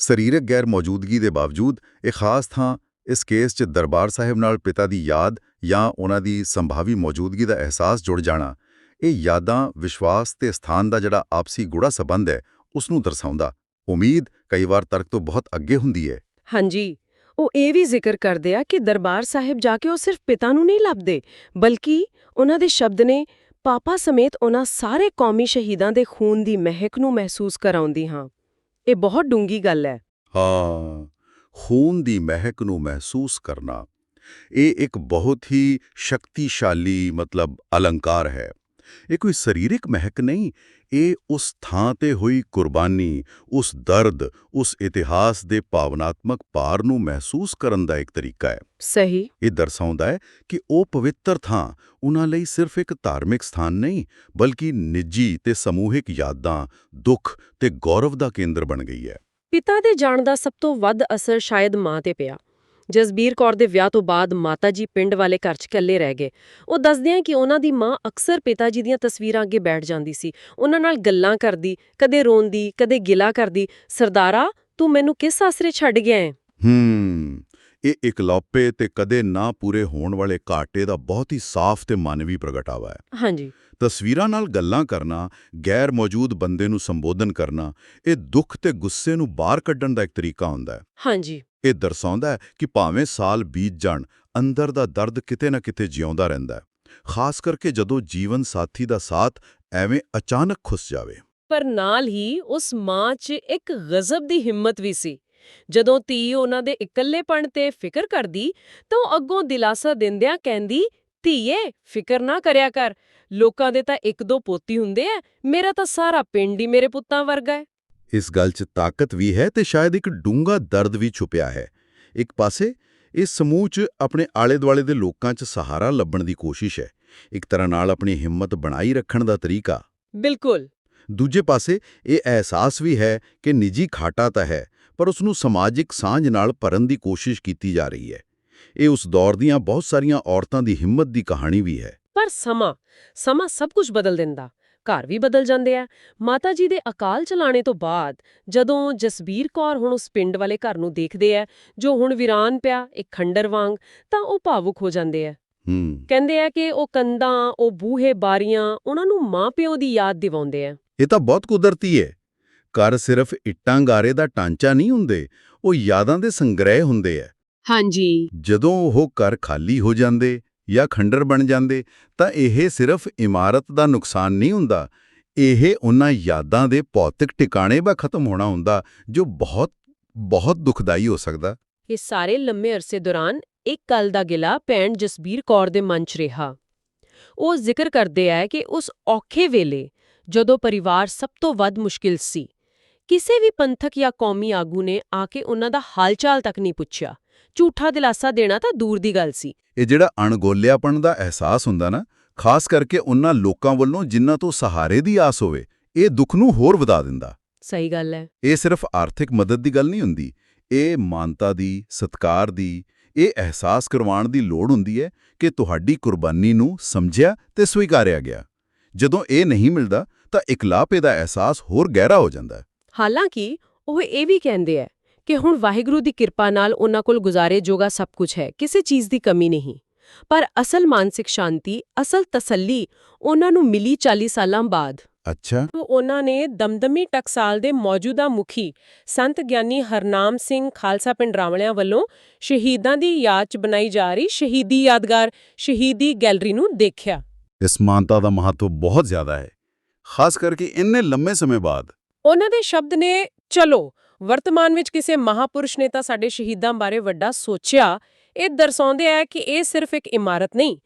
ਸਰੀਰਕ ਗੈਰ ਮੌਜੂਦਗੀ ਦੇ ਬਾਵਜੂਦ ਇਹ ਖਾਸ ਥਾਂ ਇਸ ਕੇਸ 'ਚ ਦਰਬਾਰ ਸਾਹਿਬ ਨਾਲ ਪਿਤਾ ਦੀ ਯਾਦ ਜਾਂ ਉਹਨਾਂ ਦੀ ਸੰਭਾਵੀ ਮੌਜੂਦਗੀ ਦਾ ਅਹਿਸਾਸ ਜੁੜ ਜਾਣਾ। ਇਹ ਯਾਦਾਂ, ਵਿਸ਼ਵਾਸ ਤੇ ਸਥਾਨ ਦਾ ਜਿਹੜਾ ਆਪਸੀ ਗੂੜਾ ਸਬੰਧ ਹੈ ਉਸ ਨੂੰ ਦਰਸਾਉਂਦਾ ਉਮੀਦ ਕਈ ਵਾਰ ਤਰਕ ਤੋਂ ਬਹੁਤ ਅੱਗੇ ਹੁੰਦੀ ਹੈ ਹਾਂਜੀ ਉਹ ਇਹ ਵੀ ਜ਼ਿਕਰ ਕਰਦੇ ਆ ਕਿ ਦਰਬਾਰ ਸਾਹਿਬ ਜਾ ਕੇ ਉਹ ਸਿਰਫ ਪਿਤਾ ਨੂੰ ਨਹੀਂ ਲੱਭਦੇ ਬਲਕਿ ਉਹਨਾਂ ਦੇ ਸ਼ਬਦ ਨੇ ਪਾਪਾ ਸਮੇਤ ਉਹਨਾਂ ਸਾਰੇ ਕੌਮੀ ਸ਼ਹੀਦਾਂ ਦੇ ਖੂਨ ਦੀ ਮਹਿਕ ਨੂੰ ਮਹਿਸੂਸ ਕਰਾਉਂਦੀ ਹਾਂ। ਇਹ ਬਹੁਤ ਡੂੰਗੀ ਗੱਲ ਹੈ। ਹਾਂ ਖੂਨ ਦੀ ਮਹਿਕ ਨੂੰ ਮਹਿਸੂਸ ਕਰਨਾ ਇਹ ਇੱਕ ਬਹੁਤ ਹੀ ਸ਼ਕਤੀਸ਼ਾਲੀ ਮਤਲਬ ਅਲੰਕਾਰ ਹੈ। ਇਹ ਕੋਈ ਸਰੀਰਕ ਮਹਿਕ ਨਹੀਂ ਇਹ ਉਸ ਥਾਂ ਤੇ ਹੋਈ ਕੁਰਬਾਨੀ ਉਸ ਦਰਦ ਉਸ ਇਤਿਹਾਸ ਦੇ ਭਾਵਨਾਤਮਕ ਪਾਰ ਨੂੰ ਮਹਿਸੂਸ ਕਰਨ ਦਾ ਇੱਕ ਤਰੀਕਾ ਹੈ। ਸਹੀ। ਇਹ ਦਰਸਾਉਂਦਾ ਹੈ ਕਿ ਉਹ ਪਵਿੱਤਰ ਥਾਂ ਉਹਨਾਂ ਲਈ ਸਿਰਫ ਇੱਕ ਧਾਰਮਿਕ ਸਥਾਨ ਨਹੀਂ ਬਲਕਿ ਨਿੱਜੀ ਤੇ ਸਮੂਹਿਕ ਯਾਦਾਂ ਦੁੱਖ ਤੇ ਗੌਰਵ ਦਾ ਕੇਂਦਰ ਬਣ ਗਈ ਹੈ। ਪਿਤਾ ਦੇ ਜਾਣ ਦਾ ਸਭ ਤੋਂ ਵੱਧ ਅਸਰ ਸ਼ਾਇਦ ਮਾਂ ਤੇ ਪਿਆ। ਜਸਬੀਰ ਕੌਰ ਦੇ ਵਿਆਹ ਤੋਂ ਬਾਅਦ ਮਾਤਾ ਜੀ ਪਿੰਡ ਵਾਲੇ ਘਰ 'ਚ ਇਕੱਲੇ ਰਹਿ ਗਏ। ਉਹ ਦੱਸਦੇ ਆ ਕਿ ਉਹਨਾਂ ਦੀ ਮਾਂ ਅਕਸਰ ਪਿਤਾ ਜੀ ਦੀਆਂ ਤਸਵੀਰਾਂ ਅੱਗੇ ਬੈਠ ਜਾਂਦੀ ਸੀ। ਉਹਨਾਂ ਨਾਲ ਗੱਲਾਂ ਕਰਦੀ ਕਦੇ ਰੋਂਦੀ ਕਦੇ ਗਿਲਾ ਕਰਦੀ ਸਰਦਾਰਾ ਤੂੰ ਮੈਨੂੰ ਕਿਸ ਆਸਰੇ ਛੱਡ ਗਿਆ ਹੈ ਹੂੰ ਇਹ ਇਕਲੌਪੇ ਤੇ ਕਦੇ ਨਾ ਪੂਰੇ ਹੋਣ ਵਾਲੇ ਘਾਟੇ ਦਾ ਬਹੁਤ ਹੀ ਸਾਫ਼ ਤੇ ਮਾਨਵੀ ਪ੍ਰਗਟਾਵਾ ਹੈ। ਹਾਂਜੀ। ਤਸਵੀਰਾਂ ਨਾਲ ਗੱਲਾਂ ਕਰਨਾ ਗੈਰ ਮੌਜੂਦ ਬੰਦੇ ਨੂੰ ਸੰਬੋਧਨ ਕਰਨਾ ਇਹ ਦੁੱਖ ਤੇ ਗੁੱਸੇ ਨੂੰ ਬਾਹਰ ਕੱਢਣ ਦਾ ਇੱਕ ਤਰੀਕਾ ਹੁੰਦਾ ਹੈ। ਹਾਂਜੀ। ਇਹ ਦਰਸਾਉਂਦਾ ਹੈ ਕਿ ਭਾਵੇਂ ਸਾਲ ਬੀਤ ਜਾਣ ਅੰਦਰ ਦਾ ਦਰਦ ਕਿਤੇ ਨਾ ਕਿਤੇ ਜਿਉਂਦਾ ਰਹਿੰਦਾ ਹੈ। ਖਾਸ ਕਰਕੇ ਜਦੋਂ ਜੀਵਨ ਸਾਥੀ ਦਾ ਸਾਥ ਐਵੇਂ ਅਚਾਨਕ ਖੁੱਸ ਜਾਵੇ। ਪਰ ਨਾਲ ਹੀ ਉਸ ਮਾਂ 'ਚ ਇੱਕ ਗਜ਼ਬ ਦੀ ਹਿੰਮਤ ਵੀ ਸੀ। ਜਦੋਂ ਧੀ ਉਹਨਾਂ ਦੇ ਇਕੱਲੇਪਣ ਤੇ ਫਿਕਰ ਕਰਦੀ ਤਾਂ ਉਹ ਅੱਗੋਂ ਦਿਲਾਸਾ ਦਿੰਦਿਆਂ ਕਹਿੰਦੀ ਧੀਏ ਫਿਕਰ ਨਾ ਕਰਿਆ ਕਰ। ਲੋਕਾਂ ਦੇ ਤਾਂ ਇੱਕ ਦੋ ਪੋਤੀ ਹੁੰਦੇ ਆ ਮੇਰਾ ਤਾਂ ਸਾਰਾ ਪਿੰਡ ਹੀ ਮੇਰੇ ਪੁੱਤਾਂ ਵਰਗਾ ਹੈ। ਇਸ ਗੱਲ 'ਚ ਤਾਕਤ ਵੀ ਹੈ ਤੇ ਸ਼ਾਇਦ ਇੱਕ ਡੂੰਘਾ ਦਰਦ ਵੀ ਛੁਪਿਆ ਹੈ। ਇੱਕ ਪਾਸੇ ਇਸ ਸਮੂਹ 'ਚ ਆਪਣੇ ਆਲੇ-ਦੁਆਲੇ ਦੇ ਲੋਕਾਂ 'ਚ ਸਹਾਰਾ ਲੱਭਣ ਦੀ ਕੋਸ਼ਿਸ਼ ਹੈ। ਇੱਕ ਤਰ੍ਹਾਂ ਨਾਲ ਆਪਣੀ ਹਿੰਮਤ ਬਣਾਈ ਰੱਖਣ ਦਾ ਤਰੀਕਾ। ਬਿਲਕੁਲ। ਦੂਜੇ ਪਾਸੇ ਇਹ ਅਹਿਸਾਸ ਵੀ ਹੈ ਕਿ ਨਿੱਜੀ ਖਾਟਾ ਤਾਂ ਹੈ ਪਰ ਉਸ ਨੂੰ ਸਮਾਜਿਕ ਸਾਂਝ ਨਾਲ ਭਰਨ ਦੀ ਕੋਸ਼ਿਸ਼ ਕੀਤੀ ਜਾ ਰਹੀ ਹੈ। ਇਹ ਉਸ ਦੌਰ ਦੀਆਂ ਬਹੁਤ ਸਾਰੀਆਂ ਔਰਤਾਂ ਦੀ ਹਿੰਮਤ ਦੀ ਕਹਾਣੀ ਵੀ ਹੈ। ਪਰ ਸਮਾਂ ਸਮਾਂ ਸਭ ਕੁਝ ਬਦਲ ਦਿੰਦਾ। ਘਰ ਵੀ ਬਦਲ ਜਾਂਦੇ ਆ। ਮਾਤਾ ਜੀ ਦੇ ਅਕਾਲ ਚਲਾਣੇ ਤੋਂ ਬਾਅਦ ਜਦੋਂ ਜਸਬੀਰ ਕੌਰ ਹੁਣ ਉਸ ਪਿੰਡ ਵਾਲੇ ਘਰ ਨੂੰ ਦੇਖਦੇ ਆ ਜੋ ਹੁਣ ਵੀਰਾਨ ਪਿਆ ਇੱਕ ਖੰਡਰ ਵਾਂਗ ਤਾਂ ਉਹ ਭਾਵੁਕ ਹੋ ਜਾਂਦੇ ਆ। ਹੂੰ। ਕਹਿੰਦੇ ਆ ਕਿ ਉਹ ਕੰਧਾਂ ਉਹ ਬੂਹੇ ਬਾਰੀਆਂ ਉਹਨਾਂ ਨੂੰ ਮਾਂ ਪਿਓ ਦੀ ਯਾਦ ਦਿਵਾਉਂਦੇ ਆ। ਇਹ ਤਾਂ ਬਹੁਤ ਕੁਦਰਤੀ ਹੈ ਘਰ ਸਿਰਫ ਇੱਟਾਂ ਗਾਰੇ ਦਾ ਢਾਂਚਾ ਨਹੀਂ ਹੁੰਦੇ ਉਹ ਯਾਦਾਂ ਦੇ ਸੰਗ੍ਰਹਿ ਹੁੰਦੇ ਆ। ਹਾਂਜੀ। ਜਦੋਂ ਉਹ ਘਰ ਖਾਲੀ ਹੋ ਜਾਂਦੇ ਜਾਂ ਖੰਡਰ ਬਣ ਜਾਂਦੇ ਤਾਂ ਇਹ ਸਿਰਫ ਇਮਾਰਤ ਦਾ ਨੁਕਸਾਨ ਨਹੀਂ ਹੁੰਦਾ। ਇਹ ਉਹਨਾਂ ਯਾਦਾਂ ਦੇ ਭੌਤਿਕ ਟਿਕਾਣੇ 'ਤੇ ਖਤਮ ਹੋਣਾ ਹੁੰਦਾ ਜੋ ਬਹੁਤ ਬਹੁਤ ਦੁਖਦਾਈ ਹੋ ਸਕਦਾ। ਇਸ ਸਾਰੇ ਲੰਮੇ ਅਰਸੇ ਦੌਰਾਨ ਇੱਕ ਗੱਲ ਦਾ ਗਿਲਾ ਭੈਣ ਜਸਬੀਰ ਕੌਰ ਦੇ ਮਨ 'ਚ ਰਿਹਾ। ਉਹ ਜ਼ਿਕਰ ਕਰਦੇ ਆ ਕਿ ਉਸ ਔਖੇ ਵੇਲੇ ਜਦੋਂ ਪਰਿਵਾਰ ਸਭ ਤੋਂ ਵੱਧ ਮੁਸ਼ਕਿਲ ਸੀ ਕਿਸੇ ਵੀ ਪੰਥਕ ਜਾਂ ਕੌਮੀ ਆਗੂ ਨੇ ਆ ਕੇ ਉਹਨਾਂ ਦਾ ਹਾਲਚਾਲ ਤੱਕ ਨਹੀਂ ਪੁੱਛਿਆ। ਝੂਠਾ ਦਿਲਾਸਾ ਦੇਣਾ ਤਾਂ ਦੂਰ ਦੀ ਗੱਲ ਸੀ। ਇਹ ਜਿਹੜਾ ਅਣਗੋਲਿਆਪਣ ਦਾ ਅਹਿਸਾਸ ਹੁੰਦਾ ਨਾ ਖਾਸ ਕਰਕੇ ਉਹਨਾਂ ਲੋਕਾਂ ਵੱਲੋਂ ਜਿਨ੍ਹਾਂ ਤੋਂ ਸਹਾਰੇ ਦੀ ਆਸ ਹੋਵੇ ਇਹ ਦੁੱਖ ਨੂੰ ਹੋਰ ਵਧਾ ਦਿੰਦਾ। ਸਹੀ ਗੱਲ ਹੈ। ਇਹ ਸਿਰਫ ਆਰਥਿਕ ਮਦਦ ਦੀ ਗੱਲ ਨਹੀਂ ਹੁੰਦੀ। ਇਹ ਮਾਨਤਾ ਦੀ ਸਤਕਾਰ ਦੀ ਇਹ ਅਹਿਸਾਸ ਕਰਵਾਉਣ ਦੀ ਲੋੜ ਹੁੰਦੀ ਹੈ ਕਿ ਤੁਹਾਡੀ ਕੁਰਬਾਨੀ ਨੂੰ ਸਮਝਿਆ ਤੇ ਸਵੀਕਾਰਿਆ ਗਿਆ। ਜਦੋਂ ਇਹ ਨਹੀਂ ਮਿਲਦਾ ਤਾਂ ਇਕਲਾਪੇ ਦਾ ਅਹਿਸਾਸ ਹੋਰ ਗਹਿਰਾ ਹੋ ਜਾਂਦਾ। ਹੈ ਹਾਲਾਂਕਿ ਉਹ ਇਹ ਵੀ ਕਹਿੰਦੇ ਆ ਕਿ ਹੁਣ ਵਾਹਿਗੁਰੂ ਦੀ ਕਿਰਪਾ ਨਾਲ ਉਹਨਾਂ ਕੋਲ ਗੁਜ਼ਾਰੇ ਜੋਗਾ ਸਭ ਕੁਝ ਹੈ ਕਿਸੇ ਚੀਜ਼ ਦੀ ਕਮੀ ਨਹੀਂ। ਪਰ ਅਸਲ ਮਾਨਸਿਕ ਸ਼ਾਂਤੀ ਅਸਲ ਤਸੱਲੀ ਉਹਨਾਂ ਨੂੰ ਮਿਲੀ 40 ਸਾਲਾਂ ਬਾਅਦ। ਅੱਛਾ। ਉਹਨਾਂ ਨੇ ਦਮਦਮੀ ਟਕਸਾਲ ਦੇ ਮੌਜੂਦਾ ਮੁਖੀ ਸੰਤ ਗਿਆਨੀ ਹਰਨਾਮ ਸਿੰਘ ਖਾਲਸਾ ਪਿੰਡ ਰਾਵਲਿਆਂ ਵੱਲੋਂ ਸ਼ਹੀਦਾਂ ਦੀ ਯਾਦ 'ਚ ਬਣਾਈ ਜਾ ਰਹੀ ਸ਼ਹੀਦੀ ਯਾਦਗਾਰ ਸ਼ਹੀਦੀ ਗੈਲਰੀ ਨੂੰ ਦੇਖਿਆ। ਇਸ ਮਾਨਤਾ ਦਾ ਮਹੱਤਵ ਬਹੁਤ ਜ਼ਿਆਦਾ ਹੈ ਖਾਸ ਕਰਕੇ ਇੰਨੇ ਲੰਮੇ ਸਮੇਂ ਬਾਅਦ। ਉਹਨਾਂ ਦੇ ਸ਼ਬਦ ਨੇ ਚਲੋ ਵਰਤਮਾਨ ਵਿੱਚ ਕਿਸੇ ਮਹਾਪੁਰਸ਼ ਨੇ ਤਾਂ ਸਾਡੇ ਸ਼ਹੀਦਾਂ ਬਾਰੇ ਵੱਡਾ ਸੋਚਿਆ। ਇਹ ਦਰਸਾਉਂਦੇ ਆ ਕਿ ਇਹ ਸਿਰਫ ਇੱਕ ਇਮਾਰਤ ਨਹੀਂ,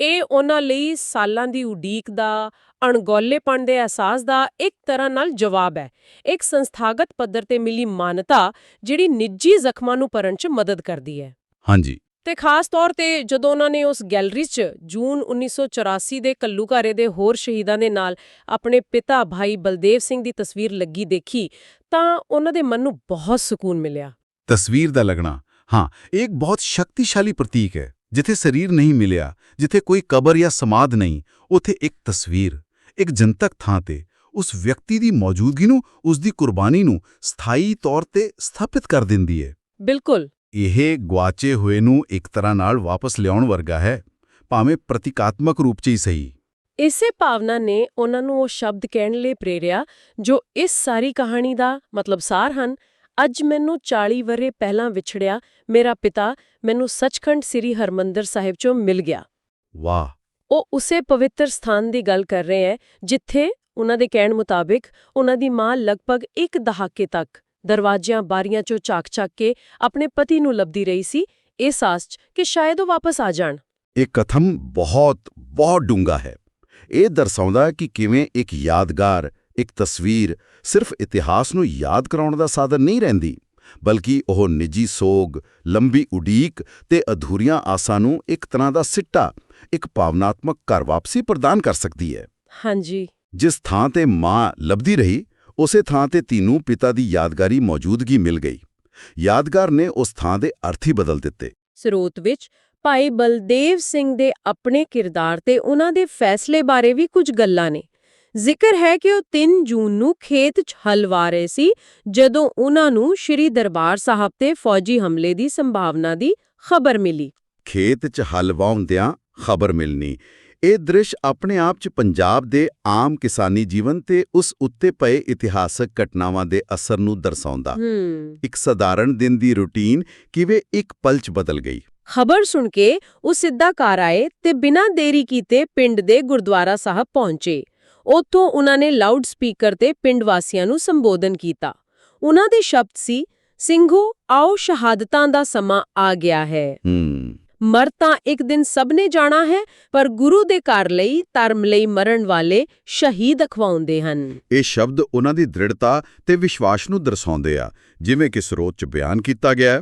ਇਹ ਉਹਨਾਂ ਲਈ ਸਾਲਾਂ ਦੀ ਉਡੀਕ ਦਾ, ਅਣਗੌਲੇਪਣ ਦੇ ਅਹਿਸਾਸ ਦਾ ਇੱਕ ਤਰ੍ਹਾਂ ਨਾਲ ਜਵਾਬ ਹੈ। ਇੱਕ ਸੰਸਥਾਗਤ ਪੱਧਰ ਤੇ ਮਿਲੀ ਮਾਨਤਾ ਜਿਹੜੀ ਨਿੱਜੀ ਜ਼ਖਮਾਂ ਨੂੰ ਭਰਨ 'ਚ ਮਦਦ ਕਰਦੀ ਹੈ। ਹਾਂਜੀ। ਤੇ ਖਾਸ ਤੌਰ ਤੇ ਜਦੋਂ ਉਹਨਾਂ ਨੇ ਉਸ ਗੈਲਰੀ 'ਚ ਜੂਨ 1984 ਦੇ ਕੱਲੂਘਾਰੇ ਦੇ ਹੋਰ ਸ਼ਹੀਦਾਂ ਦੇ ਨਾਲ ਆਪਣੇ ਪਿਤਾ ਭਾਈ ਬਲਦੇਵ ਸਿੰਘ ਦੀ ਤਸਵੀਰ ਲੱਗੀ ਦੇਖੀ ਤਾਂ ਉਹਨਾਂ ਦੇ ਮਨ ਨੂੰ ਬਹੁਤ ਸਕੂਨ ਮਿਲਿਆ। ਤਸਵੀਰ ਦਾ ਲੱਗਣਾ ਹਾਂ ਇੱਕ ਬਹੁਤ ਸ਼ਕਤੀਸ਼ਾਲੀ ਪ੍ਰਤੀਕ ਹੈ ਜਿੱਥੇ ਸਰੀਰ ਨਹੀਂ ਮਿਲਿਆ ਜਿੱਥੇ ਕੋਈ ਕਬਰ ਜਾਂ ਸਮਾਧ ਨਹੀਂ ਉੱਥੇ ਇੱਕ ਤਸਵੀਰ ਇੱਕ ਜਨਤਕ ਥਾਂ ਤੇ ਉਸ ਵਿਅਕਤੀ ਦੀ ਮੌਜੂਦਗੀ ਨੂੰ ਉਸ ਦੀ ਕੁਰਬਾਨੀ ਨੂੰ ਸਥਾਈ ਤੌਰ ਤੇ ਸਥਾਪਿਤ ਕਰ ਦਿੰਦੀ ਹੈ। ਬਿਲਕੁਲ। ਇਹ ਗਵਾਚੇ ਹੋਏ ਨੂੰ ਇੱਕ ਤਰ੍ਹਾਂ ਨਾਲ ਵਾਪਸ ਲਿਆਉਣ ਵਰਗਾ ਹੈ ਭਾਵੇਂ ਪ੍ਰਤੀਕਾਤਮਕ ਰੂਪ 'ਚ ਹੀ ਸਹੀ। ਇਸੇ ਭਾਵਨਾ ਨੇ ਉਹਨਾਂ ਨੂੰ ਉਹ ਸ਼ਬਦ ਕਹਿਣ ਲਈ ਪ੍ਰੇਰਿਆ ਜੋ ਇਸ ਸਾਰੀ ਕਹਾਣੀ ਦਾ ਮਤਲਬ ਸਾਰ ਹਨ ਅੱਜ ਮੈਨੂੰ 40 ਵਰ੍ਹੇ ਪਹਿਲਾਂ ਵਿਛੜਿਆ ਮੇਰਾ ਪਿਤਾ ਮੈਨੂੰ ਸੱਚਖੰਡ ਸ੍ਰੀ ਹਰਮੰਦਰ ਸਾਹਿਬ ਚੋਂ ਮਿਲ ਗਿਆ। ਵਾਹ! ਉਹ ਉਸੇ ਪਵਿੱਤਰ ਸਥਾਨ ਦੀ ਗੱਲ ਕਰ ਰਹੇ ਹੈ ਜਿੱਥੇ ਉਹਨਾਂ ਦੇ ਕਹਿਣ ਮੁਤਾਬਿਕ ਉਹਨਾਂ ਦੀ ਮਾਂ ਲਗਭਗ ਇੱਕ ਦਹਾਕੇ ਤੱਕ ਦਰਵਾਜ਼ਿਆਂ ਬਾਰੀਆਂ ਚੋਂ ਝਾਕ-ਝਾਕ ਕੇ ਆਪਣੇ ਪਤੀ ਨੂੰ ਲੱਭਦੀ ਰਹੀ ਸੀ ਇਸ ਆਸ 'ਚ ਕਿ ਸ਼ਾਇਦ ਉਹ ਵਾਪਸ ਆ ਜਾਣ। ਇਹ ਕਥਮ ਬਹੁਤ ਬਹੁਤ ਡੂੰਘਾ ਹੈ। ਇਹ ਦਰਸਾਉਂਦਾ ਹੈ ਕਿ ਕਿਵੇਂ ਇੱਕ ਯਾਦਗਾਰ ਇੱਕ ਤਸਵੀਰ ਸਿਰਫ ਇਤਿਹਾਸ ਨੂੰ ਯਾਦ ਕਰਾਉਣ ਦਾ ਸਾਧਨ ਨਹੀਂ ਰਹਿੰਦੀ ਬਲਕਿ ਉਹ ਨਿੱਜੀ ਸੋਗ ਲੰਬੀ ਉਡੀਕ ਤੇ ਅਧੂਰੀਆਂ ਆਸਾਂ ਨੂੰ ਇੱਕ ਤਰ੍ਹਾਂ ਦਾ ਸਿੱਟਾ ਇੱਕ ਭਾਵਨਾਤਮਕ ਘਰ ਵਾਪਸੀ ਪ੍ਰਦਾਨ ਕਰ ਸਕਦੀ ਹੈ। ਹਾਂਜੀ। ਜਿਸ ਥਾਂ ਤੇ ਮਾਂ ਲੱਭਦੀ ਰਹੀ ਉਸੇ ਥਾਂ ਤੇ ਤੀਨੂੰ ਪਿਤਾ ਦੀ ਯਾਦਗਾਰੀ ਮੌਜੂਦਗੀ ਮਿਲ ਗਈ। ਯਾਦਗਾਰ ਨੇ ਉਸ ਥਾਂ ਦੇ ਅਰਥ ਹੀ ਬਦਲ ਦਿੱਤੇ। ਸਰੋਤ ਵਿੱਚ ਭਾਈ ਬਲਦੇਵ ਸਿੰਘ ਦੇ ਆਪਣੇ ਕਿਰਦਾਰ ਤੇ ਉਹਨਾਂ ਦੇ ਫੈਸਲੇ ਬਾਰੇ ਵੀ ਕੁਝ ਗੱਲਾਂ ਨੇ। ਜ਼ਿਕਰ ਹੈ ਕਿ ਉਹ 3 ਜੂਨ ਨੂੰ ਖੇਤ 'ਚ ਹਲ ਵਾ ਰਹੇ ਸੀ ਜਦੋਂ ਉਹਨਾਂ ਨੂੰ ਸ਼੍ਰੀ ਦਰਬਾਰ ਸਾਹਿਬ ਤੇ ਫੌਜੀ ਹਮਲੇ ਦੀ ਸੰਭਾਵਨਾ ਦੀ ਖਬਰ ਮਿਲੀ। ਖੇਤ 'ਚ ਹਲ ਵਾਉਂਦਿਆਂ ਖਬਰ ਮਿਲਣੀ। ਇਹ ਦ੍ਰਿਸ਼ ਆਪਣੇ ਆਪ 'ਚ ਪੰਜਾਬ ਦੇ ਆਮ ਕਿਸਾਨੀ ਜੀਵਨ ਤੇ ਉਸ ਉੱਤੇ ਪਏ ਇਤਿਹਾਸਕ ਘਟਨਾਵਾਂ ਦੇ ਅਸਰ ਨੂੰ ਦਰਸਾਉਂਦਾ। ਇੱਕ ਸਧਾਰਨ ਦਿਨ ਦੀ ਰੁਟੀਨ ਕਿਵੇਂ ਇੱਕ ਪਲ 'ਚ ਬਦਲ ਗਈ। ਖਬਰ ਸੁਣ ਕੇ ਉਹ ਸਿੱਧਾ ਘਰ ਆਏ ਤੇ ਬਿਨਾਂ ਦੇਰੀ ਕੀਤੇ ਪਿੰਡ ਦੇ ਗੁਰਦੁਆਰਾ ਸਾਹਿਬ ਪਹੁੰਚੇ। ਉੱਥੋਂ ਉਹਨਾਂ ਨੇ ਲਾਊਡ ਸਪੀਕਰ ਤੇ ਪਿੰਡ ਵਾਸੀਆਂ ਨੂੰ ਸੰਬੋਧਨ ਕੀਤਾ। ਉਹਨਾਂ ਦੇ ਸ਼ਬਦ ਸੀ ਸਿੰਘੋ ਆਓ ਸ਼ਹਾਦਤਾਂ ਦਾ ਸਮਾਂ ਆ ਗਿਆ ਹੂੰ। ਮਰ ਤਾਂ ਇੱਕ ਦਿਨ ਸਭ ਨੇ ਜਾਣਾ ਹੈ ਪਰ ਗੁਰੂ ਦੇ ਘਰ ਲਈ ਧਰਮ ਲਈ ਮਰਨ ਵਾਲੇ ਸ਼ਹੀਦ ਅਖਵਾਉਂਦੇ ਹਨ। ਇਹ ਸ਼ਬਦ ਉਹਨਾਂ ਦੀ ਦ੍ਰਿੜਤਾ ਤੇ ਵਿਸ਼ਵਾਸ ਨੂੰ ਦਰਸਾਉਂਦੇ ਆ ਜਿਵੇਂ ਕਿ ਸਰੋਤ 'ਚ ਬਿਆਨ ਕੀਤਾ ਗਿਆ ਹੈ।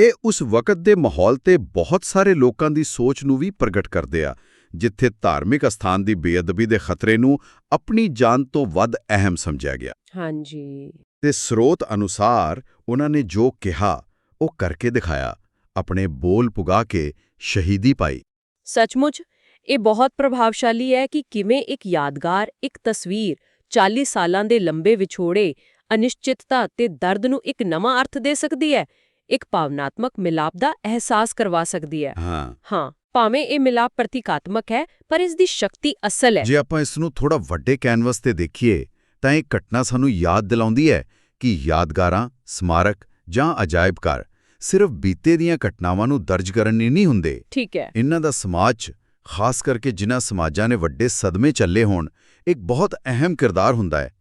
ਇਹ ਉਸ ਵਕਤ ਦੇ ਮਾਹੌਲ ਤੇ ਬਹੁਤ ਸਾਰੇ ਲੋਕਾਂ ਦੀ ਸੋਚ ਨੂੰ ਵੀ ਪ੍ਰਗਟ ਕਰਦੇ ਆ ਜਿੱਥੇ ਧਾਰਮਿਕ ਅਸਥਾਨ ਦੀ ਬੇਅਦਬੀ ਦੇ ਖਤਰੇ ਨੂੰ ਆਪਣੀ ਜਾਨ ਤੋਂ ਵੱਧ ਅਹਿਮ ਸਮਝਿਆ ਗਿਆ। ਹਾਂਜੀ। ਤੇ ਸਰੋਤ ਅਨੁਸਾਰ ਉਹਨਾਂ ਨੇ ਜੋ ਕਿਹਾ ਉਹ ਕਰਕੇ ਦਿਖਾਇਆ। ਆਪਣੇ ਬੋਲ ਪੁਗਾ ਕੇ ਸ਼ਹੀਦੀ ਪਾਈ। ਸੱਚਮੁੱਚ ਇਹ ਬਹੁਤ ਪ੍ਰਭਾਵਸ਼ਾਲੀ ਹੈ ਕਿ ਕਿਵੇਂ ਇੱਕ ਯਾਦਗਾਰ ਇੱਕ ਤਸਵੀਰ 40 ਸਾਲਾਂ ਦੇ ਲੰਬੇ ਵਿਛੋੜੇ ਅਨਿਸ਼ਚਿਤਤਾ ਤੇ ਦਰਦ ਨੂੰ ਇੱਕ ਨਵਾਂ ਅਰਥ ਦੇ ਸਕਦੀ ਹੈ ਇੱਕ ਭਾਵਨਾਤਮਕ ਮਿਲਾਪ ਦਾ ਅਹਿਸਾਸ ਕਰਵਾ ਸਕਦੀ ਹੈ। ਹਾਂ। ਹਾਂ ਭਾਵੇਂ ਇਹ ਮਿਲਾਪ ਪ੍ਰਤੀਕਾਤਮਕ ਹੈ ਪਰ ਇਸ ਦੀ ਸ਼ਕਤੀ ਅਸਲ ਹੈ। ਜੇ ਆਪਾਂ ਇਸ ਨੂੰ ਥੋੜਾ ਵੱਡੇ ਕੈਨਵਸ ਤੇ ਦੇਖੀਏ ਤਾਂ ਇਹ ਘਟਨਾ ਸਾਨੂੰ ਯਾਦ ਦਿਲਾਉਂਦੀ ਹੈ ਕਿ ਯਾਦਗਾਰਾਂ ਸਮਾਰਕ ਜਾਂ ਅਜਾਇਬ ਘਰ ਸਿਰਫ ਬੀਤੇ ਦੀਆਂ ਘਟਨਾਵਾਂ ਨੂੰ ਦਰਜ ਕਰਨ ਨਹੀਂ ਹੁੰਦੇ। ਠੀਕ ਹੈ। ਇਹਨਾਂ ਦਾ ਸਮਾਜ 'ਚ, ਖਾਸ ਕਰਕੇ ਜਿਨ੍ਹਾਂ ਸਮਾਜਾਂ ਨੇ ਵੱਡੇ ਸਦਮੇ ਚੱਲੇ ਹੋਣ ਇੱਕ ਬਹੁਤ ਅਹਿਮ ਕਿਰਦਾਰ ਹੁੰਦਾ ਹੈ।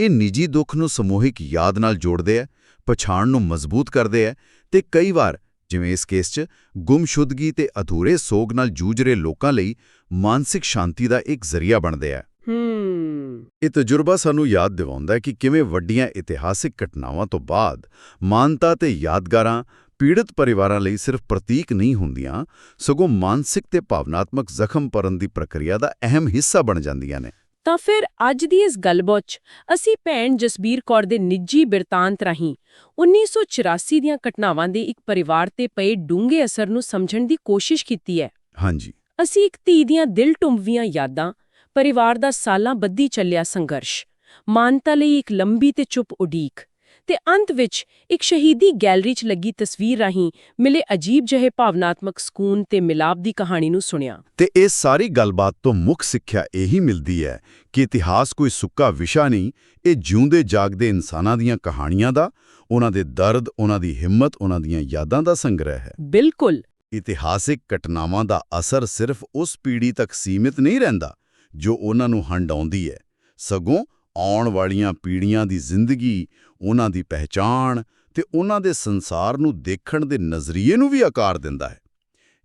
ਇਹ ਨਿੱਜੀ ਦੁੱਖ ਨੂੰ ਸਮੂਹਿਕ ਯਾਦ ਨਾਲ ਜੋੜਦੇ ਹੈ ਪਛਾਣ ਨੂੰ ਮਜ਼ਬੂਤ ਕਰਦੇ ਹੈ ਤੇ ਕਈ ਵਾਰ ਜਿਵੇਂ ਇਸ ਕੇਸ 'ਚ ਗੁੰਮਸ਼ੁਦਗੀ ਤੇ ਅਧੂਰੇ ਸੋਗ ਨਾਲ ਜੂਝ ਰਹੇ ਲੋਕਾਂ ਲਈ ਮਾਨਸਿਕ ਸ਼ਾਂਤੀ ਦਾ ਇੱਕ ਜ਼ਰੀਆ ਬਣਦੇ ਹੈ। ਹੂੰ। ਇਹ ਤਜਰਬਾ ਸਾਨੂੰ ਯਾਦ ਦਿਵਾਉਂਦਾ ਹੈ ਕਿ ਕਿਵੇਂ ਵੱਡੀਆਂ ਇਤਿਹਾਸਿਕ ਘਟਨਾਵਾਂ ਤੋਂ ਬਾਅਦ ਮਾਨਤਾ ਤੇ ਯਾਦਗਾਰਾਂ ਪੀੜਤ ਪਰਿਵਾਰਾਂ ਲਈ ਸਿਰਫ ਪ੍ਰਤੀਕ ਨਹੀਂ ਹੁੰਦੀਆਂ ਸਗੋਂ ਮਾਨਸਿਕ ਤੇ ਭਾਵਨਾਤਮਕ ਜ਼ਖਮ ਭਰਨ ਦੀ ਪ੍ਰਕਿਰਿਆ ਦਾ ਅਹਿਮ ਹਿੱਸਾ ਬਣ ਜਾਂਦੀਆਂ ਨੇ। ਤਾਂ ਫਿਰ ਅੱਜ ਦੀ ਇਸ ਗੱਲਬਾਤ 'ਚ ਅਸੀਂ ਭੈਣ ਜਸਬੀਰ ਕੌਰ ਦੇ ਨਿੱਜੀ ਬਿਰਤਾਂਤ ਰਾਹੀਂ 1984 ਦੀਆਂ ਘਟਨਾਵਾਂ ਦੇ ਇੱਕ ਪਰਿਵਾਰ ਤੇ ਪਏ ਡੂੰਘੇ ਅਸਰ ਨੂੰ ਸਮਝਣ ਦੀ ਕੋਸ਼ਿਸ਼ ਕੀਤੀ ਹੈ। ਹਾਂਜੀ। ਅਸੀਂ ਇੱਕ ਧੀ ਦੀਆਂ ਦਿਲ ਟੁੰਬਵੀਆਂ ਯਾਦਾਂ ਪਰਿਵਾਰ ਦਾ ਸਾਲਾਂ ਬੱਧੀ ਚੱਲਿਆ ਸੰਘਰਸ਼ ਮਾਨਤਾ ਲਈ ਇੱਕ ਲੰਬੀ ਤੇ ਚੁੱਪ ਉਡੀਕ ਤੇ ਅੰਤ ਵਿੱਚ ਇੱਕ ਸ਼ਹੀਦੀ ਗੈਲਰੀ 'ਚ ਲੱਗੀ ਤਸਵੀਰ ਰਾਹੀਂ ਮਿਲੇ ਅਜੀਬ ਜਿਹੇ ਭਾਵਨਾਤਮਕ ਸਕੂਨ ਤੇ ਮਿਲਾਪ ਦੀ ਕਹਾਣੀ ਨੂੰ ਸੁਣਿਆ। ਤੇ ਇਹ ਸਾਰੀ ਗੱਲਬਾਤ ਤੋਂ ਮੁੱਖ ਸਿੱਖਿਆ ਇਹੀ ਮਿਲਦੀ ਹੈ ਕਿ ਇਤਿਹਾਸ ਕੋਈ ਸੁੱਕਾ ਵਿਸ਼ਾ ਨਹੀਂ ਇਹ ਜਿਉਂਦੇ ਜਾਗਦੇ ਇਨਸਾਨਾਂ ਦੀਆਂ ਕਹਾਣੀਆਂ ਦਾ ਉਹਨਾਂ ਦੇ ਦਰਦ ਉਹਨਾਂ ਦੀ ਹਿੰਮਤ ਉਹਨਾਂ ਦੀਆਂ ਯਾਦਾਂ ਦਾ ਸੰਗ੍ਰਹਿ ਹੈ। ਬਿਲਕੁਲ। ਇਤਿਹਾਸਿਕ ਘਟਨਾਵਾਂ ਦਾ ਅਸਰ ਸਿਰਫ ਉਸ ਪੀੜ੍ਹੀ ਤੱਕ ਸੀਮਿਤ ਨਹੀਂ ਰਹਿੰਦਾ ਜੋ ਉਹਨਾਂ ਨੂੰ ਹੰਡਾਉਂਦੀ ਹੈ। ਸਗੋਂ ਆਉਣ ਵਾਲੀਆਂ ਪੀੜ੍ਹੀਆਂ ਦੀ ਜ਼ਿੰਦਗੀ, ਉਹਨਾਂ ਦੀ ਪਹਿਚਾਣ ਤੇ ਉਹਨਾਂ ਦੇ ਸੰਸਾਰ ਨੂੰ ਦੇਖਣ ਦੇ ਨਜ਼ਰੀਏ ਨੂੰ ਵੀ ਆਕਾਰ ਦਿੰਦਾ ਹੈ।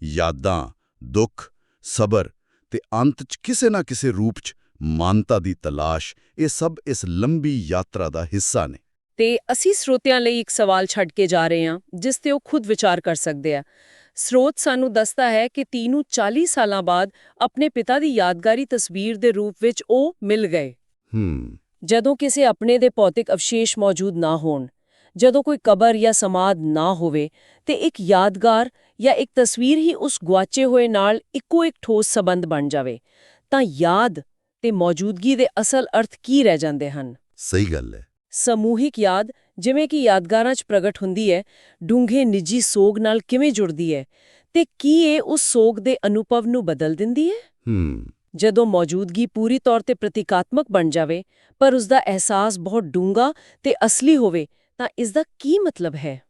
ਯਾਦਾਂ, ਦੁੱਖ, ਸਬਰ ਤੇ ਅੰਤ 'ਚ ਕਿਸੇ ਨਾ ਕਿਸੇ ਰੂਪ 'ਚ ਮਾਨਤਾ ਦੀ ਤਲਾਸ਼, ਇਹ ਸਭ ਇਸ ਲੰਬੀ ਯਾਤਰਾ ਦਾ ਹਿੱਸਾ ਨੇ। ਤੇ ਅਸੀਂ ਸਰੋਤਿਆਂ ਲਈ ਇੱਕ ਸਵਾਲ ਛੱਡ ਕੇ ਜਾ ਰਹੇ ਹਾਂ, ਜਿਸ ਤੇ ਉਹ ਖੁਦ ਵਿਚਾਰ ਕਰ ਸਕਦੇ ਆ। ਸਰੋਤ ਸਾਨੂੰ ਦੱਸਦਾ ਹੈ ਕਿ ਤੀ ਨੂੰ 40 ਸਾਲਾਂ ਬਾਅਦ ਆਪਣੇ ਪਿਤਾ ਦੀ ਯਾਦਗਾਰੀ ਤਸਵੀਰ ਦੇ ਰੂਪ ਵਿੱਚ ਉਹ ਮਿਲ ਗਏ। ਹੂੰ। ਜਦੋਂ ਕਿਸੇ ਆਪਣੇ ਦੇ ਭੌਤਿਕ ਅਵਸ਼ੇਸ਼ ਮੌਜੂਦ ਨਾ ਹੋਣ ਜਦੋਂ ਕੋਈ ਕਬਰ ਜਾਂ ਸਮਾਧ ਨਾ ਹੋਵੇ ਤੇ ਇੱਕ ਯਾਦਗਾਰ ਜਾਂ ਇੱਕ ਤਸਵੀਰ ਹੀ ਉਸ ਗੁਆਚੇ ਹੋਏ ਨਾਲ ਇੱਕੋ ਇੱਕ ਠੋਸ ਸਬੰਧ ਬਣ ਜਾਵੇ ਤਾਂ ਯਾਦ ਤੇ ਮੌਜੂਦਗੀ ਦੇ ਅਸਲ ਅਰਥ ਕੀ ਰਹਿ ਜਾਂਦੇ ਹਨ? ਸਹੀ ਗੱਲ ਹੈ। ਸਮੂਹਿਕ ਯਾਦ ਜਿਵੇਂ ਕਿ ਯਾਦਗਾਰਾਂ 'ਚ ਪ੍ਰਗਟ ਹੁੰਦੀ ਹੈ ਡੂੰਘੇ ਨਿੱਜੀ ਸੋਗ ਨਾਲ ਕਿਵੇਂ ਜੁੜਦੀ ਹੈ ਤੇ ਕੀ ਇਹ ਉਸ ਸੋਗ ਦੇ ਅਨੁਭਵ ਨੂੰ ਬਦਲ ਦਿੰਦੀ ਹੈ? ਹੂੰ। ਜਦੋਂ ਮੌਜੂਦਗੀ ਪੂਰੀ ਤੌਰ ਤੇ ਪ੍ਰਤੀਕਾਤਮਕ ਬਣ ਜਾਵੇ, ਪਰ ਉਸ ਦਾ ਅਹਿਸਾਸ ਬਹੁਤ ਡੂੰਘਾ ਤੇ ਅਸਲੀ ਹੋਵੇ, ਤਾਂ ਇਸ ਦਾ ਕੀ ਮਤਲਬ ਹੈ?